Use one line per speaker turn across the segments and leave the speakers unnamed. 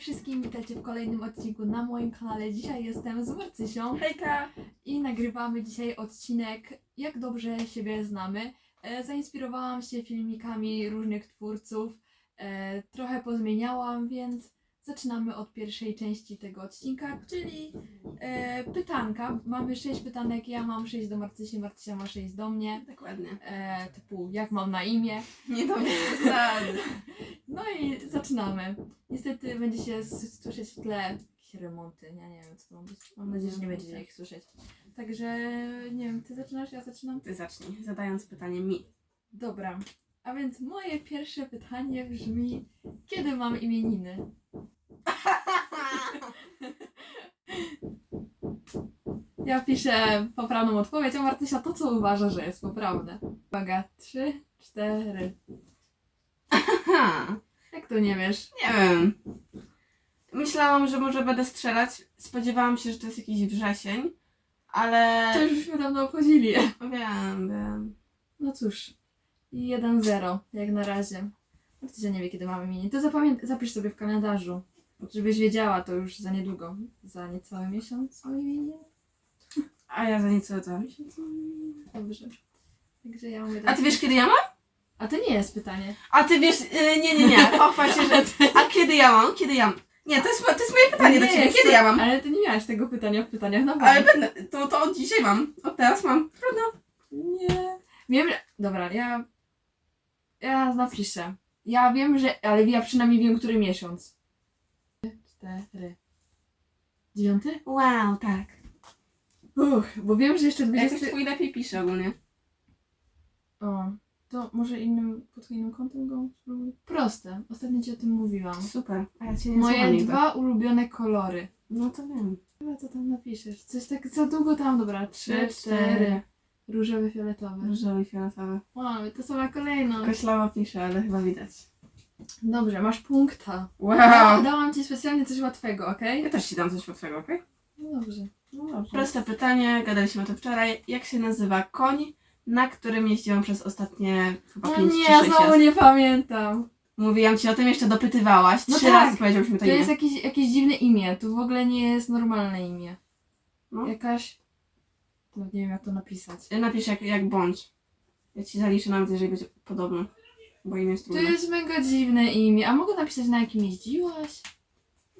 wszystkim, witajcie w kolejnym odcinku na moim kanale. Dzisiaj jestem z Marcysią
Hejka!
i nagrywamy dzisiaj odcinek Jak dobrze siebie znamy. E, zainspirowałam się filmikami różnych twórców, e, trochę pozmieniałam, więc zaczynamy od pierwszej części tego odcinka, czyli e, pytanka. Mamy sześć pytanek, ja mam sześć do Marcysi, Marcysia ma sześć do mnie.
Dokładnie.
E, typu jak mam na imię.
Nie do przesady.
No i zaczynamy. Niestety będzie się s- słyszeć w tle jakieś remonty. Ja nie wiem, co to ma być. Mam nadzieję, że nie będziecie ich słyszeć. Także nie wiem, ty zaczynasz, ja zaczynam.
Ty zacznij, zadając pytanie mi.
Dobra. A więc moje pierwsze pytanie brzmi: kiedy mam imieniny? Ja piszę poprawną odpowiedź, a Martysia to, co uważa, że jest poprawne. Uwaga, trzy, cztery. Jak to nie wiesz?
nie wiem. Myślałam, że może będę strzelać. Spodziewałam się, że to jest jakiś wrzesień, ale...
To już byśmy dawno obchodzili.
Wiem, wiem.
No cóż, 1-0 jak na razie. Martysia nie wie, kiedy mamy imieniny. To zapamię- zapisz sobie w kalendarzu, żebyś wiedziała to już za niedługo. Za niecały miesiąc mamy imieniny.
A ja za nieco miesiąc.
Dobrze. Także ja mówię
A ty wiesz, kiedy ja mam?
A to nie jest pytanie.
A ty wiesz... y, nie, nie, nie. Pochwal się, że... A kiedy ja mam? Kiedy ja mam? Nie, to jest, to jest moje pytanie do ciebie.
jest
Kiedy
to-
ja mam?
Ale ty nie miałaś tego pytania w pytaniach na
Ale
bank.
będę... To, to od dzisiaj mam. Od teraz mam. Trudno.
Nie. Wiem, że... Dobra, ja... Ja napiszę. Ja wiem, że... Ale ja przynajmniej wiem, który miesiąc. Cztery. Dziewiąty?
Wow, tak.
Uch, bo wiem, że jeszcze 20...
Jakoś twój lepiej pisze ogólnie.
O, to może innym, pod innym kątem go spróbuj? Proste, ostatnio ci o tym mówiłam.
Super. A ja cię nie słucham
Moje
nigdy.
dwa ulubione kolory.
No to wiem.
Chyba co tam napiszesz? Coś tak za długo tam, dobra. Trzy,
Trzy,
cztery.
cztery.
Różowy, fioletowy.
Różowy, fioletowy.
Wow, to sama kolejność.
Koślawa pisze, ale chyba widać.
Dobrze, masz punkta.
Wow!
Ja dałam ci specjalnie coś łatwego, okej?
Ja też ci dam coś łatwego, okej?
No dobrze. No dobrze.
Proste pytanie, gadaliśmy o tym wczoraj. Jak się nazywa koń, na którym jeździłam przez ostatnie chyba
No
5
nie,
czy
ja
6
znowu
lat?
nie pamiętam.
Mówiłam ci o tym, jeszcze dopytywałaś.
No
Trzy
tak.
razy powiedziałbyś mi to
To
imię.
jest jakieś, jakieś dziwne imię. To w ogóle nie jest normalne imię.
No.
Jakaś... To nie wiem jak to napisać.
Napisz jak, jak bądź. Ja ci zaliczę nawet, jeżeli będzie podobne. Bo imię jest
To
trudne.
jest mega dziwne imię. A mogę napisać na jakim jeździłaś?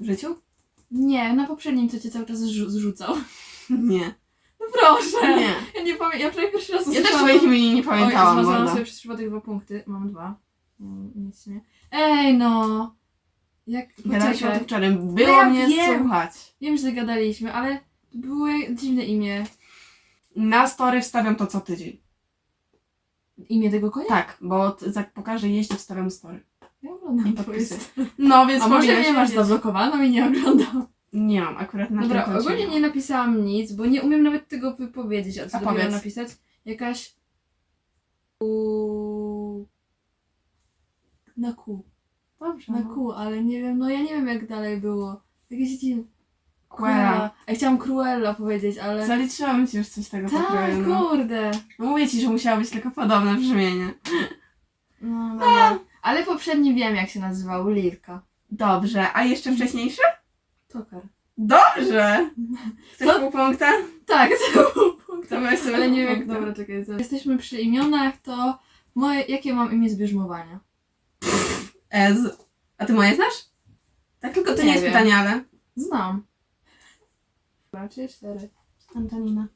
W życiu?
Nie, na poprzednim, co cię cały czas zrzu- zrzucał.
Nie.
No proszę!
Nie.
Ja nie pamiętam, ja pierwszy raz
Ja też
usłyszałam-
swoich imieni nie pamiętałam,
Oj, zmazałam
morda.
sobie przez przypadek dwa punkty. Mam dwa. Mm, Nic nie... Ej no! Jak...
Gadaliśmy o
Poczekaj.
tym wczoraj. Było
No ja
mnie
wiem.
słuchać.
Wiem, że gadaliśmy, ale to było dziwne imię.
Na story wstawiam to co tydzień.
Imię tego konia?
Tak, bo t- za po każdej jeździe wstawiam story.
Ja oglądam twoje
podpisy. No więc
A może nie masz
wiedzieć.
zablokowaną i nie oglądam.
Nie mam, akurat na
Dobra,
tym koncie
ogólnie
mam.
nie napisałam nic, bo nie umiem nawet tego wypowiedzieć. A co
A
dopiero
powiedz.
napisać? Jakaś... U... Na Q.
Dobrze.
Na
no.
Q, ale nie wiem, no ja nie wiem jak dalej było. Jakieś dziwne.
Cruella.
Ja chciałam Cruella powiedzieć, ale...
Zaliczyłam ci już coś tego
Tak,
pokroju. No.
kurde.
no mówię ci, że musiało być tylko podobne brzmienie.
No dobra. Ale poprzedni wiem jak się nazywał, Lirka.
Dobrze, a jeszcze wcześniejsze?
Tokar.
Dobrze! Chcesz
To-
pół punkta?
Tak, to był punkt.
To weź sobie
Ale
pół
nie wiem,
punkta.
dobra, czekaj. co- Jesteśmy przy imionach, to moje, jakie mam imię z bierzmowania?
Ez. A ty moje znasz? Tak, tylko to nie,
Nie
jest
wiem.
pytanie, ale...
Znam. Trzy, cztery.
Antonina.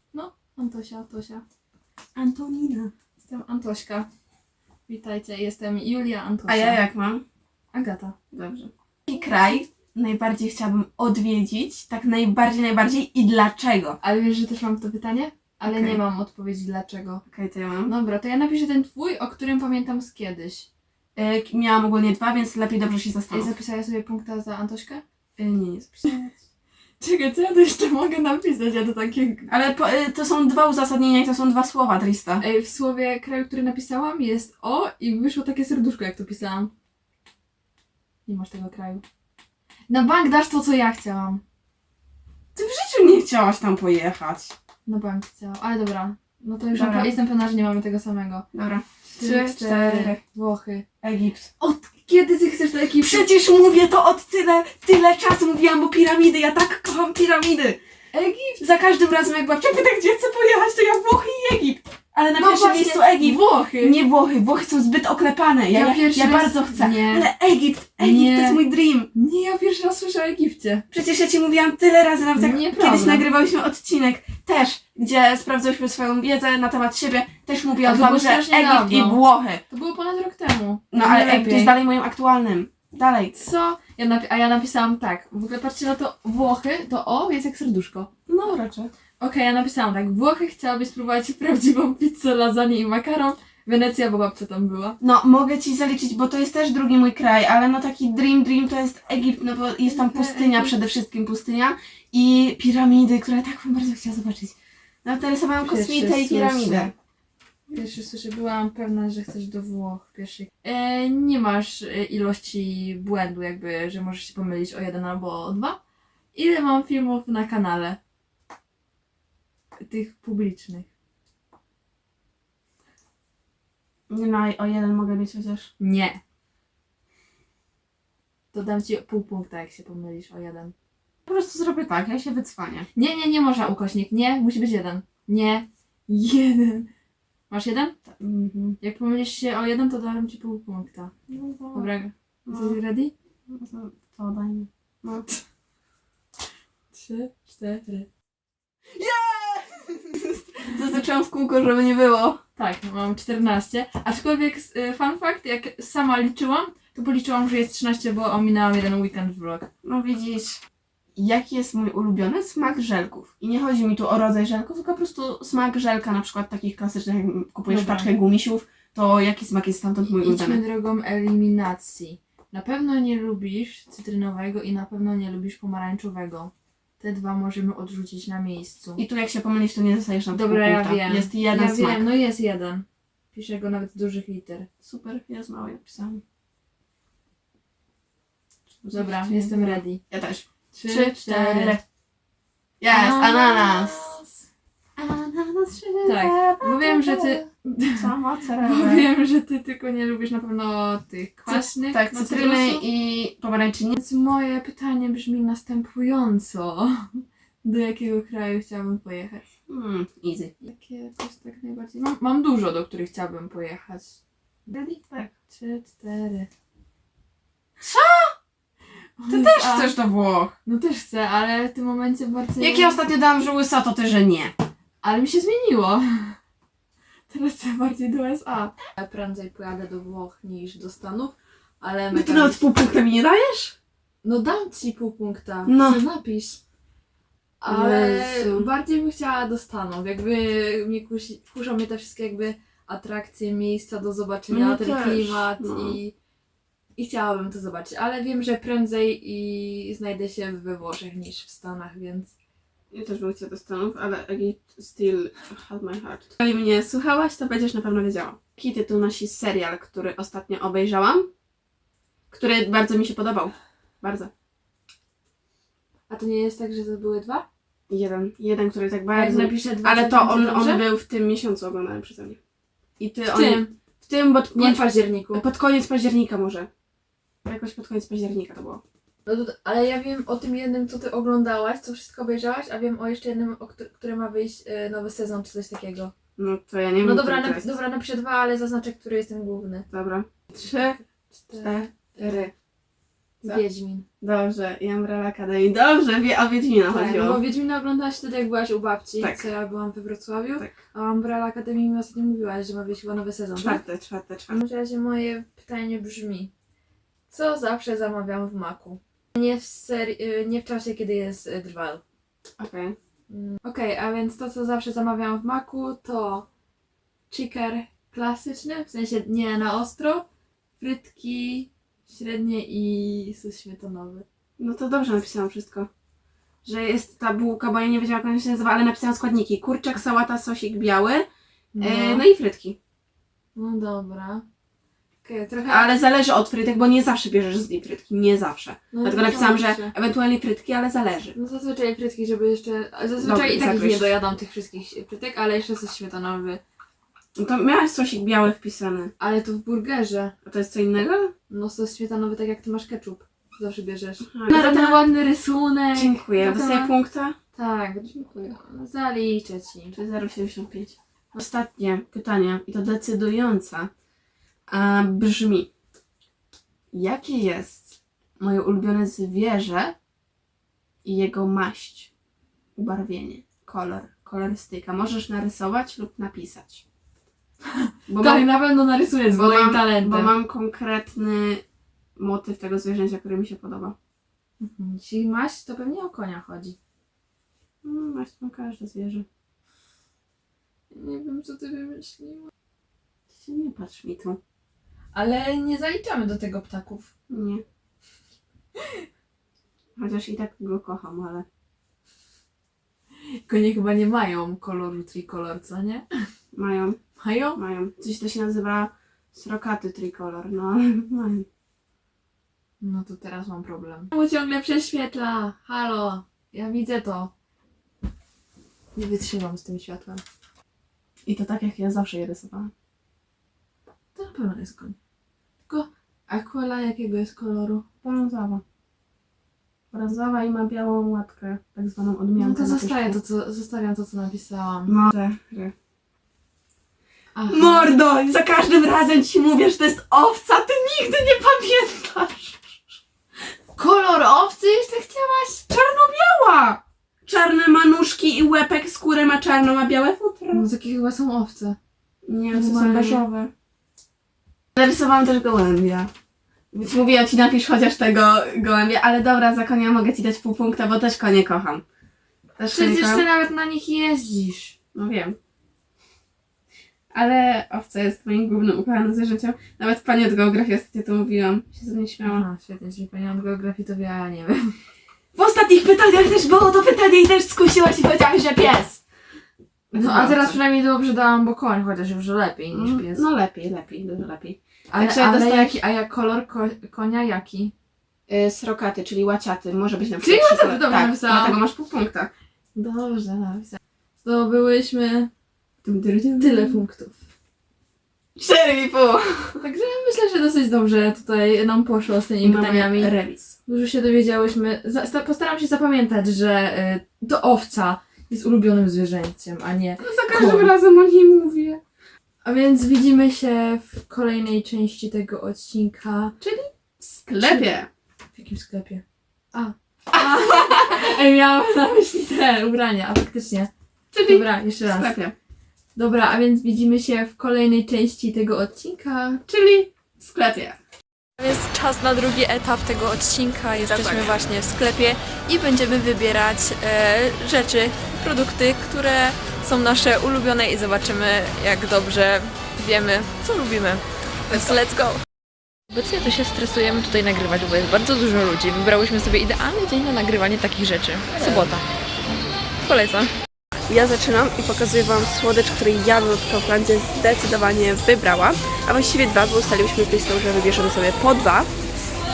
Antosia, Tosia.
Antonina.
Jestem Antośka. Witajcie, jestem Julia Antosia.
A ja jak mam?
Agata.
Dobrze. Jaki kraj najbardziej chciałabym odwiedzić? Tak najbardziej, najbardziej i dlaczego?
Ale wiesz, że też mam to pytanie? Ale
Okej.
nie mam odpowiedzi dlaczego.
Okej, to ja mam.
Dobra, to ja napiszę ten twój, o którym pamiętam z kiedyś.
Y, miałam ogólnie dwa, więc lepiej dobrze się
Ej,
zastanów.
zapisałeś sobie punkta za Antośkę?
Y, nie, nie zapisałam.
Czekaj, co ja tu jeszcze mogę napisać? Ja to takie...
Ale po, y, to są dwa uzasadnienia i to są dwa słowa, Trista.
Ej, w słowie kraju, który napisałam jest o i wyszło takie serduszko, jak to pisałam. Nie masz tego kraju. Na bank dasz to, co ja chciałam.
Ty w życiu nie chciałaś tam pojechać.
Na bank chciałam. Ale dobra. No to już
Dobra.
jestem pewna, że nie mamy tego samego.
Dobra. Trzy, cztery.
Włochy.
Egipt.
Od kiedy ty chcesz do Egiptu?
Przecież mówię to od tyle, tyle czasu mówiłam, bo piramidy, ja tak kocham piramidy.
Egipt?
Za każdym razem jak babcia pyta, gdzie chcę pojechać, to ja Włochy i Egipt. Ale na
No
pierwszym
właśnie,
miejscu Egipt.
Włochy.
Nie Włochy, Włochy są zbyt oklepane. Ja,
Ja
ja,
pierwszy
ja
raz-
bardzo chcę.
nie.
Ale Egipt, Egipt
Nie.
to jest mój dream.
Nie, ja pierwszy raz słyszę o Egipcie.
Przecież ja ci mówiłam tyle razy, nawet jak
Nieprawda.
kiedyś nagrywałyśmy odcinek też, gdzie sprawdzałyśmy swoją wiedzę na temat siebie, też mówiłam wam, że Egipt i Włochy.
To było ponad rok temu.
No
Nie
ale Egipt jest dalej moim aktualnym. Dalej.
Co? Ja napi- a ja napisałam tak. W ogóle patrzcie na to Włochy, to O jest jak serduszko.
No raczej.
Okej, ja napisałam tak. Włochy chciałabyś spróbować prawdziwą pizzę, lasagne i makaron. Wenecja, bo babcia tam była.
No mogę ci zaliczyć, bo to jest też drugi mój kraj, ale no taki dream dream to jest Egipt, no bo jest tam pustynia, przede wszystkim pustynia i piramidy, które tak bym bardzo chciała zobaczyć. No narysowałam kosmitę i piramidę.
Pierwszy słyszę, byłam pewna, że chcesz do Włoch pierwszy. E, nie masz e, ilości błędu, jakby, że możesz się pomylić o jeden albo o dwa. Ile mam filmów na kanale? Tych publicznych.
Nie no, o jeden mogę mieć chociaż.
Nie. To dam ci pół punkta, jak się pomylisz o jeden.
Po prostu zrobię tak, ja się wycwanię.
Nie, nie, nie można ukośnik. Nie, musi być jeden. Nie. Jeden. Masz jeden?
Mhm.
Jak pomylisz się o jeden, to dam ci pół punkta.
No to,
Dobra,
no,
jesteś ready?
no to, to daj mi. No.
Trzy, cztery.
To zaczęłam w kółko, żeby nie było.
Tak, mam 14. Aczkolwiek y, fun fact, jak sama liczyłam, to policzyłam, że jest 13, bo ominęłam jeden weekend vlog.
No widzisz, jaki jest mój ulubiony smak żelków. I nie chodzi mi tu o rodzaj żelków, tylko po prostu smak żelka, na przykład takich klasycznych, jak kupujesz
Dobra.
paczkę gumisiów, to jaki smak jest stamtąd mój
Idźmy
ulubiony.
drogą eliminacji. Na pewno nie lubisz cytrynowego i na pewno nie lubisz pomarańczowego. Te dwa możemy odrzucić na miejscu.
I tu jak się pomylisz, to nie dostajesz na
Dobra, ja
punkta.
wiem.
Jest jeden
ja
smak.
wiem, no jest jeden. Piszę go nawet z dużych liter.
Super, jest mało napisałam.
Dobra, jestem ready.
Ja też.
Trzy,
Trzy, cztery. Jest, ananas. Ananas
Tak, bo wiem, że ty... Bo
mozzarella.
wiem, że ty tylko nie lubisz na pewno tych kwaśnych.
Tak,
no,
cytryny
cytrusów.
i pomarańczy.
Więc moje pytanie brzmi następująco. Do jakiego kraju chciałabym pojechać?
Hmm, easy.
Jakie też tak najbardziej... Mam, mam dużo, do których chciałabym pojechać. Ready?
Tak.
Trzy, cztery.
Co? Ty
Jezu,
też
a-
chcesz do Włoch.
No też chcę, ale w tym momencie bardzo...
Jak ja ostatnio dałam, że łysa, to ty, że nie.
Ale mi się zmieniło. Teraz chcę bardziej do USA. Ja prędzej pojadę do Włoch niż do Stanów, ale...
No ty nawet pół punkta mi nie dajesz?
No dam ci pół punkta.
No.
No. napisz. Ale
Jezu.
bardziej bym chciała do Stanów. Jakby mnie kusi, kuszą mnie te wszystkie jakby atrakcje, miejsca do zobaczenia,
Mnie
ten
też,
klimat
no.
i, i chciałabym to zobaczyć. Ale wiem, że prędzej i znajdę się we Włoszech niż w Stanach, więc
Ja też bym chciała do Stanów, ale Egipt still had my heart. Jeżeli mnie słuchałaś, to będziesz na pewno wiedziała. Jaki tytuł nosi serial, który ostatnio obejrzałam? Który bardzo mi się podobał. Bardzo.
a to nie jest tak, że to były dwa?
Jeden. Jeden, który tak
A jak
bardzo...
napiszę dwa,
Ale to on, on był w tym miesiącu oglądany przeze mnie. I ty
w
on...
tym,
W tym, bo
nie w październiku.
pod koniec października może. Jakoś pod koniec października to było.
No to, ale ja wiem o tym jednym, co ty oglądałaś, co wszystko obejrzałaś, a wiem o jeszcze jednym, o któ- który ma wyjść e, nowy sezon, czy coś takiego.
No to ja nie wiem,
No dobra,
to jest.
dobra, napiszę dwa, ale zaznaczę, który jest ten główny.
Dobra. Trzy,
Cztery.
Co?
Wiedźmin.
Dobrze, i Umbrella Academy. Dobrze, wie, o Wiedźmina
Tak,
chodziło.
no bo Wiedźmina oglądałaś wtedy, jak byłaś u babci,
Tak.
co ja byłam we Wrocławiu.
Tak.
A Umbrella Academy mi ostatnio mówiłaś, że ma wyjść chyba nowy sezon, tak?
Czwarte, czwarte,
W
czwarte.
każdym razie moje pytanie brzmi. Co zawsze zamawiam w maku? Nie w, seri- y, nie w czasie, kiedy jest y, drwal.
Okej.
Mm, Okej, a więc to, co zawsze zamawiam w maku, to chicker klasyczny, w sensie nie na ostro, frytki średnie i sos śmietanowy.
No to dobrze napisałam wszystko. Że jest ta bułka, bo ja nie wiedziałam jak ona się nazywa, ale napisałam składniki. Kurczak, sałata, sosik biały,
No,
e, no i frytki.
no dobra. Trochę...
Ale zależy od frytek, bo nie zawsze bierzesz z nich frytki, nie zawsze.
no,
Dlatego
to
napisałam, że ewentualnie frytki, ale zależy.
No zazwyczaj frytki, żeby jeszcze... Zazwyczaj
Dobry,
i tak ich
zagryź.
nie dojadam tych wszystkich frytek, ale jeszcze sos śmietanowy.
No to miałaś sosik biały wpisany.
Ale to w burgerze.
A to jest co innego?
No sos śmietanowy, tak jak ty masz ketchup. Zawsze bierzesz.
Aha,
No,
to-
ten ładny rysunek.
Dziękuję.
No
Dostaję
ma-
punkta?
Tak,
Dziękuję.
zaliczę ci.
Czy 0,75. Ostatnie pytanie, i to decydujące, brzmi: Jakie jest moje ulubione zwierzę i jego maść, ubarwienie, kolor, kolorystyka? Możesz narysować lub napisać. Bo
Tak, na pewno narysuję z
bo
moim
mam,
talentem.
bo mam konkretny motyw tego zwierzęcia, który mi się podoba.
Mhm. Jeśli maść, to pewnie o konia chodzi.
Mm, maść ma każde zwierzę.
Nie wiem, co ty wymyśliła.
Ty się Nie patrz mi tu.
Ale nie zaliczamy do tego ptaków.
Nie. Chociaż i tak go kocham, ale.
Konie chyba nie mają koloru tricolor, co nie?
Mają,
Mają?
mają. Coś to się nazywa srokaty trikolor, no ale mają.
No to teraz mam problem. Czemu ciągle prześwietla? Halo, ja widzę to. Nie wytrzymam z tym światłem.
I to tak jak ja zawsze je rysowałam.
To na pewno jest koń. Tylko aquela jakiego jest koloru?
Brązowa. Brązowa i ma białą łatkę, tak zwaną odmiankę.
No to
na
to, co, zostawiam to, co napisałam. Aha.
Mordo! Za każdym razem ci mówię, że to jest owca, ty nigdy nie pamiętasz!
Kolor owcy jeszcze chciałaś?
Czarno-biała! Czarne ma nóżki i łepek, skórę ma czarną, a białe futro.
No takie chyba są owce.
Nie, to są
Normalnie.
beżowe. Narysowałam też gołębia. Więc mówiłam ci, napisz chociaż tego gołębia, ale dobra, za konia mogę ci dać pół punkta, bo też konie kocham. Też konie
Przecież
kocham.
ty nawet na nich jeździsz.
No wiem. Ale owca jest moim głównym ukochanym zwierzęciem. Nawet pani od geografii ostatnio to mówiłam. Się ze mnie śmiała.
Aha, świetnie, jeżeli pani mam geografii, to wie, a ja nie wiem.
W ostatnich pytaniach też było to pytanie i też skusiłaś i powiedziałaś, że pies.
No a teraz przynajmniej dobrze dałam, bo koń, chociaż już lepiej niż pies.
No lepiej, lepiej, dużo lepiej.
Ale
także
ale
dostałeś-
jaki, a jak kolor ko konia jaki?
Srokaty, czyli łaciaty. Może być na
Czyli
przykład...
łaciaty, dobrze
tak,
napisałam.
dlatego masz pół punkta.
Dobrze, napisałam. Zdobyłyśmy
dum, dum.
tyle punktów.
Cztery i pół.
Także myślę, że dosyć dobrze tutaj nam poszło z tymi pytaniami.
Mamy remis.
Dużo się dowiedziałyśmy. Za- sta- Postaram się zapamiętać, że y, to owca jest ulubionym zwierzęciem, a nie.
No za każdym
Koń.
razem o niej mówię.
A więc widzimy się w kolejnej części tego odcinka.
W sklepie.
W jakim sklepie? A. a. Ej, miałam na myśli te ubrania, a faktycznie.
Czyli
Dobra, jeszcze
w
raz.
sklepie.
Dobra, a więc widzimy się w kolejnej części tego odcinka.
Czyli w sklepie.
Jest czas na drugi etap tego odcinka. Jesteśmy
tak.
właśnie w sklepie i będziemy wybierać e, rzeczy, produkty, które są nasze ulubione i zobaczymy, jak dobrze wiemy, co lubimy. Więc let's go! Obecnie to się stresujemy tutaj nagrywać, bo jest bardzo dużo ludzi. Wybrałyśmy sobie idealny dzień na nagrywanie takich rzeczy. Sobota. Polecam.
Ja zaczynam i pokazuję Wam słodycz, który ja bym w Kauflandzie zdecydowanie wybrała. A właściwie dwa, bo ustaliłyśmy tej że wybierzemy sobie po dwa.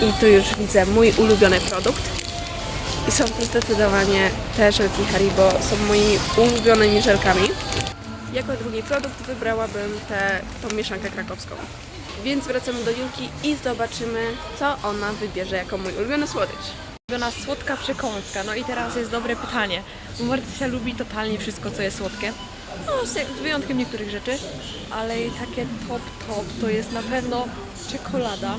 I tu już widzę mój ulubiony produkt. I są to zdecydowanie te żelki Haribo, są moimi ulubionymi żelkami. Jako drugi produkt wybrałabym tę tą mieszankę krakowską. Więc wracamy do Julki i zobaczymy, co ona wybierze jako mój ulubiony słodycz.
Ulubiona słodka przekąska. No i teraz jest dobre pytanie. Bo Marcysia lubi totalnie wszystko, co jest słodkie. No, z z wyjątkiem niektórych rzeczy. Ale jej takie top, top to jest na pewno czekolada.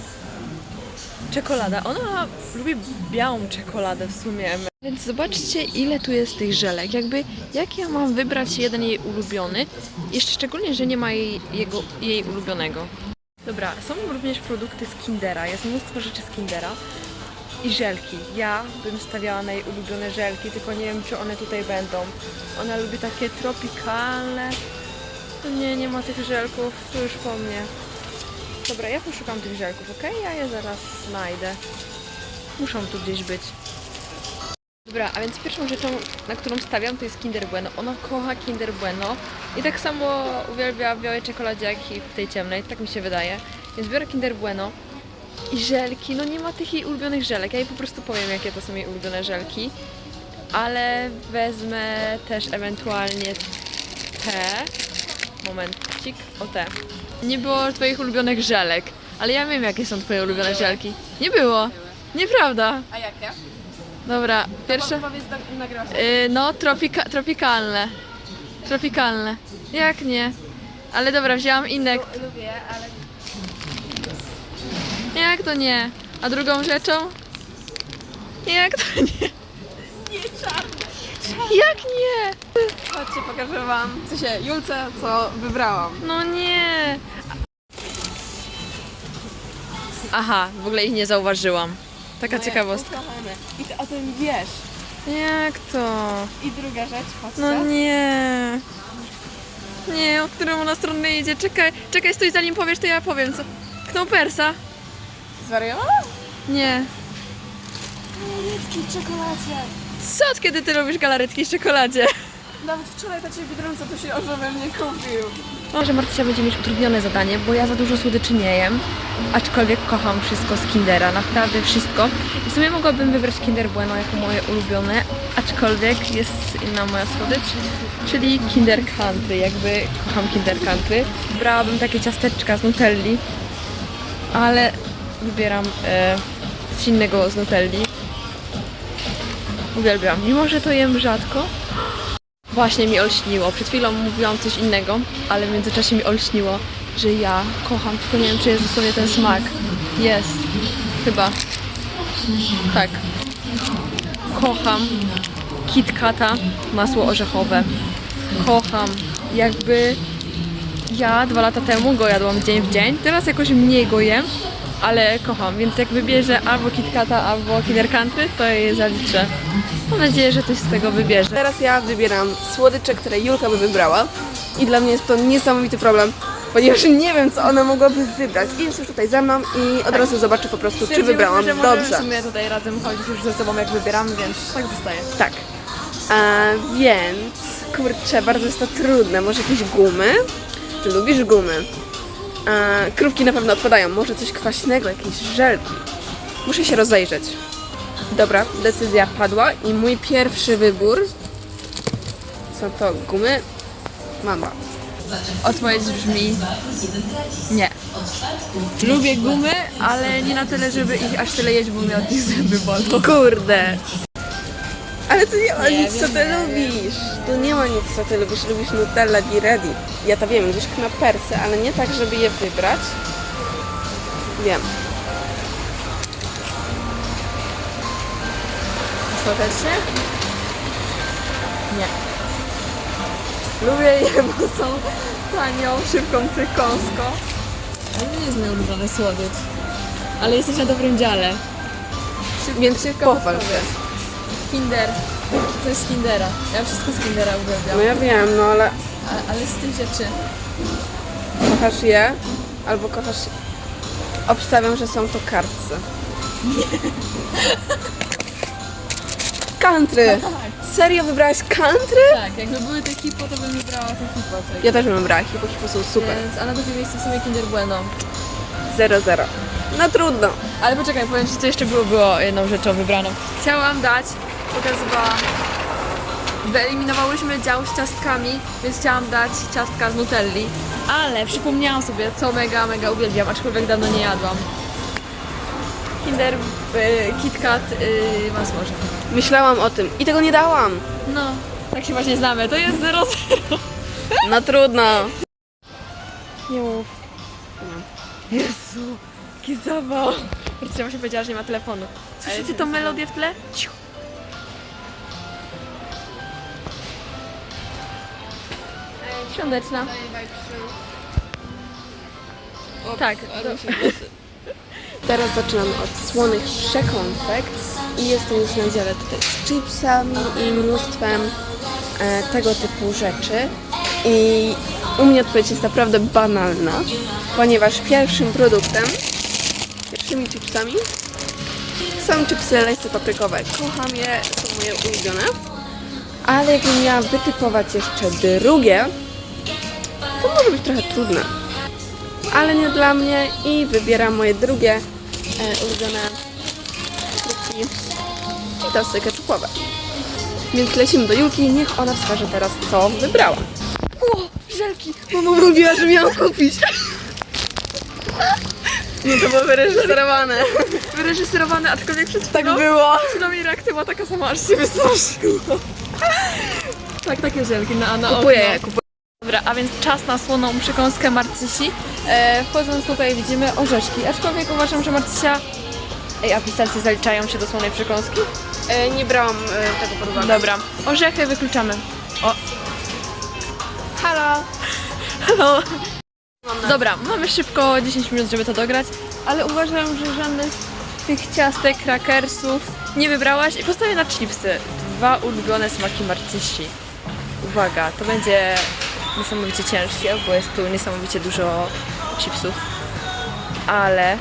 Czekolada. Ona lubi białą czekoladę w sumie. Więc zobaczcie, ile tu jest tych żelek. Jakby, jak ja mam wybrać jeden jej ulubiony? Jeszcze szczególnie, że nie ma jej, jego, jej ulubionego. Dobra, są również produkty z Kindera. Jest mnóstwo rzeczy z Kindera. I żelki. Ja bym stawiała na jej ulubione żelki, tylko nie wiem, czy one tutaj będą. Ona lubi takie tropikalne. To nie, nie ma tych żelków, to już po mnie. Dobra, ja poszukam tych żelków, ok? Ja je zaraz znajdę. Muszą tu gdzieś być. Dobra, a więc pierwszą rzeczą, na którą stawiam, to jest Kinder Bueno. Ona kocha Kinder Bueno i tak samo uwielbia białej czekoladzie, jak i w tej ciemnej, tak mi się wydaje. Więc biorę Kinder Bueno. I żelki, no nie ma tych jej ulubionych żelek. Ja jej po prostu powiem, jakie to są jej ulubione żelki. Ale wezmę też ewentualnie te.
Momencik. O te. Nie było twoich ulubionych żelek, ale ja wiem jakie są twoje ulubione żelki. Nie było. Nieprawda.
A jakie?
Dobra, pierwsze.
Powiedz.
Yy, no, tropika tropikalne. Tropikalne. Jak nie? Ale dobra, wzięłam inne.
Lubię, ale
Jak to nie? A drugą rzeczą? Jak to nie? Jak nie?
chodźcie, pokażę wam, co się Julce, co wybrałam.
No nie. Aha, w ogóle ich nie zauważyłam. Taka ciekawostka.
Ukochane. I ty o tym wiesz.
Jak to?
I druga rzecz, chodźcie.
No nie. Nie, o którą ona stronę idzie? Czekaj, czekaj, stój, zanim powiesz, to ja powiem co. Kną persa?
Zwariowała?
Nie.
Nietki w czekoladzie.
Co, kiedy ty robisz galaretki z czekoladzie?
Nawet wczoraj ta ciebie Biedronce prosiła, żebym nie kupił.
Może Martysia będzie mieć utrudnione zadanie, bo ja za dużo słodyczy nie jem, aczkolwiek kocham wszystko z Kindera, naprawdę wszystko. I w sumie mogłabym wybrać Kinder Bueno jako moje ulubione, aczkolwiek jest inna moja słodycz, czyli Kinder Country, jakby kocham Kinder Country. Wybrałabym takie ciasteczka z Nutelli, ale wybieram e, coś innego z Nutelli. Uwielbiam, mimo że to jem rzadko, Właśnie mi olśniło. Przed chwilą mówiłam coś innego, ale w międzyczasie mi olśniło, że ja kocham, tylko nie wiem, czy jest dosłownie ten smak. Jest. Chyba. Tak. Kocham KitKata, masło orzechowe. Kocham. Jakby ja dwa lata temu go jadłam dzień w dzień, teraz jakoś mniej go jem, ale kocham, więc jak wybierze albo KitKata, albo Kinder Country, to je zaliczę. Mam nadzieję, że coś z tego wybierze.
Teraz ja wybieram słodycze, które Julka by wybrała. I dla mnie jest to niesamowity problem, ponieważ nie wiem, co ona mogłaby wybrać. I jest już tutaj ze mną i od razu zobaczę po prostu, czy wybrałam
że możemy
dobrze.
w sumie tutaj razem chodzić już ze sobą, jak wybieramy, więc tak zostaje.
Tak. A, więc, kurczę, bardzo jest to trudne. Może jakieś gumy? Ty lubisz gumy? A, krówki na pewno odpadają. Może coś kwaśnego, jakieś żelki. Muszę się rozejrzeć. Dobra, decyzja padła i mój pierwszy wybór są to gumy Mamba.
Odpowiedź brzmi nie. Lubię gumy, ale nie na tyle, żeby ich aż tyle jeść, bo mi od nich zęby bolą.
Kurde! Ale tu nie ma
Nie,
nic, co
wiem,
ty
nie
lubisz. Tu nie ma nic, co ty lubisz. Lubisz Nutella di Ready. Ja to wiem, gdzieś na persy, ale nie tak, żeby je wybrać. Wiem.
Ostatecznie? Nie. Lubię je, bo są tanią, szybką. Ale to nie jest mój ulubiony słodycz. Ale jesteś na dobrym dziale.
Więc pochwal się.
Kinder. To jest Kindera. Ja wszystko z Kindera uwielbiam.
No ja wiem, no ale
A, ale z tych rzeczy.
kochasz je albo kochasz... Obstawiam, że są to kartce. Country! Serio wybrałaś country?
Tak, jakby były te hipo, to bym wybrała te hipo. Tak.
Ja też bym wybrała, hipo, hipo są super.
Więc, a na drugie miejsce w sumie Kinder Bueno.
0-0. No trudno.
Ale poczekaj, powiem Ci, co jeszcze było, było jedną rzeczą wybraną. Chciałam dać, pokazywałam, wyeliminowałyśmy dział z ciastkami, więc chciałam dać ciastka z Nutelli, ale przypomniałam sobie, co mega, mega uwielbiam, aczkolwiek dawno nie jadłam. Kinder, y, KitKat, y, masło orzechowe.
Myślałam o tym i tego nie dałam.
No, tak się właśnie znamy, to jest 0
No trudno.
Nie mów. Jezu, jaki zawał. Wróciła właśnie powiedziała, że nie ma telefonu. Słyszycie tą melodię w tle? Ciu. Świąteczna. Tak.
Teraz zaczynamy od słonych przekąsek i jestem już na dziale tutaj z chipsami i mnóstwem e, tego typu rzeczy. I u mnie odpowiedź jest naprawdę banalna, ponieważ pierwszym produktem, pierwszymi chipsami są chipsy lejsy paprykowe. Kocham je, są moje ulubione. Ale jakbym miała wytypować jeszcze drugie, może być trochę trudne ale nie dla mnie i wybieram moje drugie e, ulubione frukki i tosy keczupowe. Więc lecimy do Julki, niech ona wskaże teraz co wybrała.
O,
żelki. Mama mówiła, że miałam kupić. No to było wyreżyserowane.
Wyreżyserowane, aczkolwiek przez
Tak
chwilę
było.
przynajmniej reakcja była taka sama, aż się wystraszyło. Tak, takie żelki na, na
Kupuję,
okno.
kupuję.
Dobra, a więc czas na słoną przekąskę Marcysi. E, wchodząc tutaj widzimy orzeszki, aczkolwiek uważam, że Marcysia... Ej, a pistacje zaliczają się do słonej przekąski?
E, nie brałam e, tego pod uwagę.
Dobra, orzechy wykluczamy. O. Halo. Halo. Dobra, mamy szybko 10 minut, żeby to dograć, ale uważam, że żadne z tych ciastek, krakersów nie wybrałaś i postawię na chipsy. Dwa ulubione smaki Marcysi. Uwaga, to będzie niesamowicie ciężkie, bo jest tu niesamowicie dużo chipsów. Ale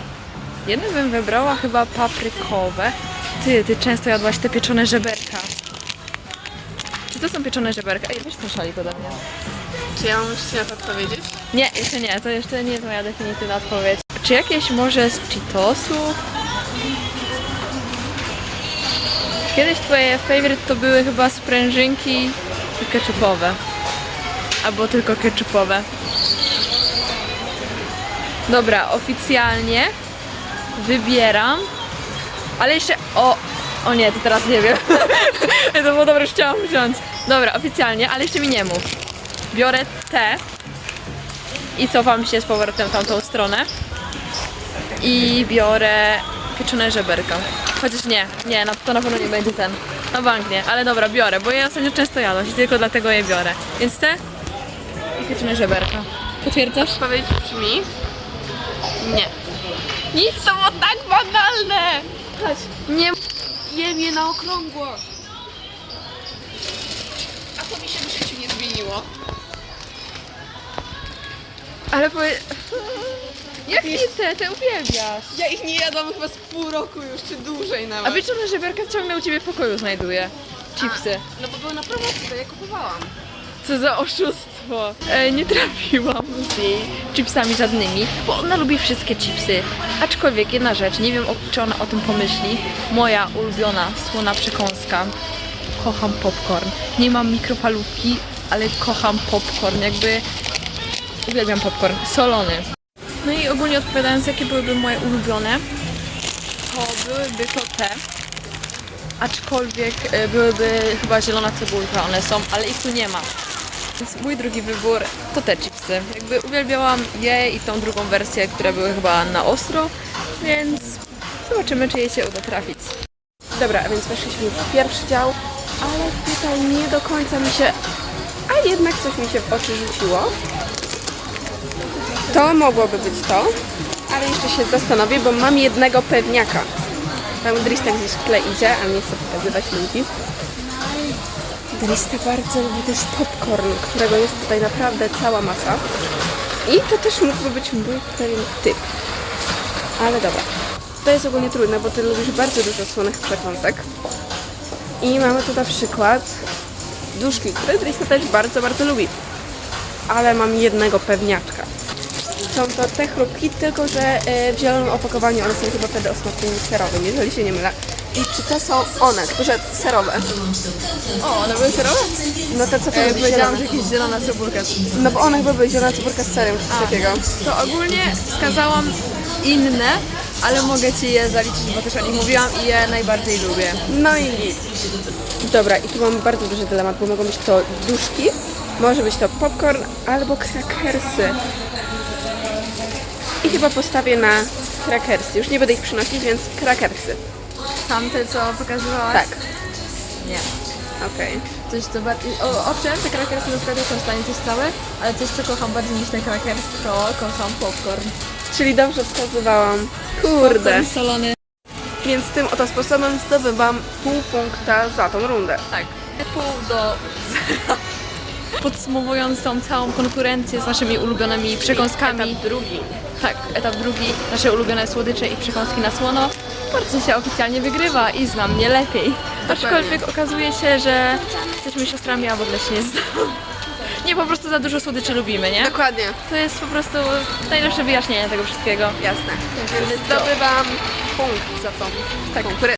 jedne bym wybrała chyba paprykowe. Ty, ty często jadłaś te pieczone żeberka. Czy to są pieczone żeberka? Ej, weź ode mnie.
Czy ja mam już na to odpowiedzieć?
Nie, jeszcze nie, to jeszcze nie jest moja definitywna odpowiedź. Czy jakieś może z Cheetosów? Kiedyś twoje favorite to były chyba sprężynki i ketchupowe. Albo tylko ketchupowe. Dobra, oficjalnie wybieram. Ale jeszcze. O! O nie, to teraz nie wiem. to było dobre, już chciałam wziąć. Dobra, oficjalnie, ale jeszcze mi nie mów. Biorę te i cofam się z powrotem w tamtą stronę i biorę pieczone żeberka. Chociaż nie, nie, na, to na pewno nie będzie ten. Na bank nie, ale dobra, biorę, bo ja ostatnio często jadłam i tylko dlatego je biorę. Więc te i pieczone żeberka. Potwierdzasz?
Odpowiedź brzmi... Nie.
Nic, to było tak banalne!
Chodź.
Nie,
Jem je na okrągło. A to mi się w życiu nie zmieniło.
ale powie... Jak nie te, te uwielbiasz?
Ja ich nie jadłam chyba z pół roku już, czy dłużej nawet.
A pieczone żeberka ciągle u Ciebie w pokoju znajduję. Chipsy.
No bo były na promocji, to je kupowałam.
Co za oszustwo. E, nie trafiłam z jej chipsami żadnymi, bo ona lubi wszystkie chipsy. Aczkolwiek jedna rzecz, nie wiem o, czy ona o tym pomyśli. Moja ulubiona słona przekąska. Kocham popcorn. Nie mam mikrofalówki, ale kocham popcorn. Jakby uwielbiam popcorn. Solony. No i ogólnie odpowiadając, jakie byłyby moje ulubione, to byłyby to te. Aczkolwiek e, byłyby chyba zielona cebulka, one są, ale ich tu nie ma. Więc mój drugi wybór to te chipsy. Jakby uwielbiałam je i tą drugą wersję, które były chyba na ostro, więc zobaczymy, czy jej się uda trafić.
Dobra, a więc weszliśmy w pierwszy dział, ale tutaj nie do końca mi się... A jednak coś mi się w oczy rzuciło. To mogłoby być to, ale jeszcze się zastanowię, bo mam jednego pewniaka. Tam Drista gdzieś w tle idzie, a nie chcę pokazywać ludzi. Drista bardzo lubi też popcorn, którego jest tutaj naprawdę cała masa. I to też mógłby być mój pewien typ. Ale dobra. To jest ogólnie trudne, bo ty lubisz bardzo dużo słonych przekąsek. I mamy tu na przykład duszki, które Drista też bardzo, bardzo lubi. Ale mam jednego pewniaczka. Są to te chrupki, tylko że e, w zielonym opakowaniu one są chyba wtedy o smaku serowym, jeżeli się nie mylę. I czy to są one, że serowe?
O, one były serowe?
No te co
E,
lubisz
powiedziałam,
zielone.
że jakieś zielona cebulka.
No bo one chyba były zielona cebulka z serem, czy coś takiego.
To ogólnie wskazałam inne, ale mogę Ci je zaliczyć, bo też o nich mówiłam i je najbardziej lubię.
No i git. Dobra, i tu mamy bardzo duży dylemat, bo mogą być to duszki, może być to popcorn albo krakersy. I chyba postawię na krakersy. Już nie będę ich przynosić, więc krakersy.
Tamte, co pokazywałaś?
Tak,
Nie.
okej.
Coś, co bardziej... O, owszem, te krakersy na przykład są w stanie coś całe, ale coś, co kocham bardziej niż ten krakers, to kocham popcorn.
Czyli dobrze wskazywałam. Kurde.
Popcorn solony.
Więc tym oto sposobem zdobywam pół punkta za tą rundę.
Tak. Pół do zera. Podsumowując tą całą konkurencję z naszymi ulubionymi przekąskami.
Etap drugi.
Tak, etap drugi, nasze ulubione słodycze i przekąski na słono. Bardzo się oficjalnie wygrywa i zna mnie lepiej. Aczkolwiek okazuje się, że jesteśmy siostrami, a w ogóle się nie znam. Nie, po prostu za dużo słodyczy lubimy, nie?
Dokładnie.
To jest po prostu najlepsze wyjaśnienie tego wszystkiego.
Jasne. Więc zdobywam punkt za tą
Tak.